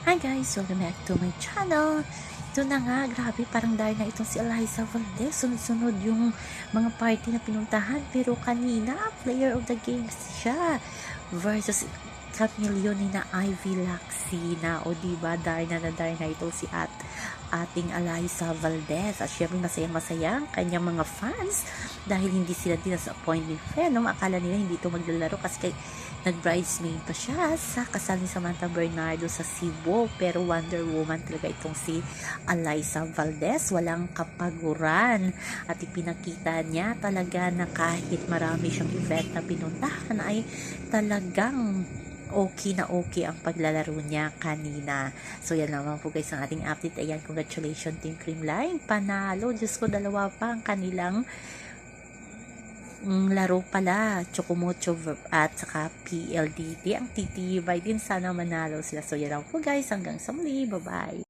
Hi guys! Welcome back to my channel. Ito na nga, grabe, parang dahil na itong si Eliza Valdez. Sunod-sunod yung mga party na pinuntahan. Pero kanina, player of the game siya. Versus Camilio ni na Ivy Laxina. O diba, dahil na na dahil na itong si at ating Eliza Valdez. At syempre masayang-masaya ang kanyang mga fans dahil hindi sila dinasappoint ni Venom. Akala nila hindi ito maglalaro kasi kay nag-bridesmaid pa siya sa kasal ni Samantha Bernardo sa Cebu. Pero Wonder Woman talaga itong si Eliza Valdez. Walang kapaguran. At ipinakita niya talaga na kahit marami siyang event na pinuntahan ay talagang okay na okay ang paglalaro niya kanina. So, yan naman po guys ang ating update. Ayan, congratulations Team Creamline. Panalo. Diyos ko, dalawa pa ang kanilang mm, laro pala. Chocomocho at saka PLDT. Ang titibay din. Sana manalo sila. So, yan lang po guys. Hanggang sa muli. Bye-bye.